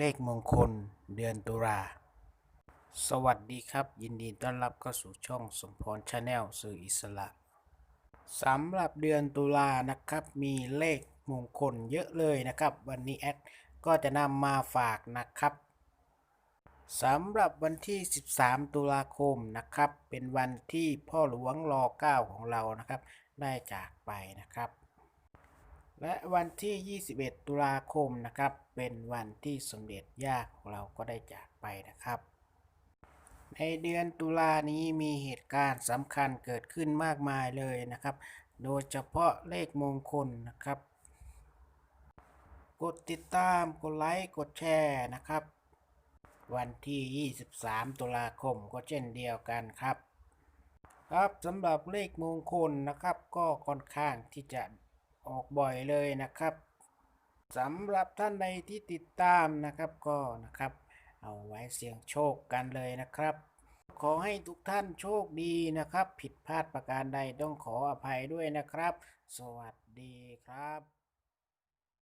เลขมงคลเดือนตุลา สวัสดีครับ ยินดีต้อนรับเข้าสู่ช่องสมพรชาแนลสื่ออิสระสำหรับเดือนตุลานะครับ มีเลขมงคลเยอะเลยนะครับ วันนี้แอดก็จะนำมาฝากนะครับสำหรับวันที่ 13 ตุลาคมนะครับ เป็นวันที่พ่อหลวงรอเก้าของเรานะครับ ได้จากไปนะครับ และวันที่ 21 ตุลาคมนะครับ เป็นวันที่สมเด็จย่าของเราก็ได้จากไปนะครับ ในเดือนตุลานี้มีเหตุการณ์สำคัญเกิดขึ้นมากมายเลยนะครับ โดยเฉพาะเลขมงคลนะครับ กดติดตาม กดไลค์ กดแชร์นะครับ วันที่ 23 ตุลาคมก็เช่นเดียวกันครับ ครับสำหรับเลขมงคลนะครับก็ค่อนข้างที่จะ ออกบ่อยเลยนะครับสำหรับท่านใดที่ติดตามนะครับก็นะครับ เอาไว้เสี่ยงโชคกันเลยนะครับ ขอให้ทุกท่านโชคดีนะครับ ผิดพลาดประการใดต้องขออภัยด้วยนะครับ สวัสดีครับ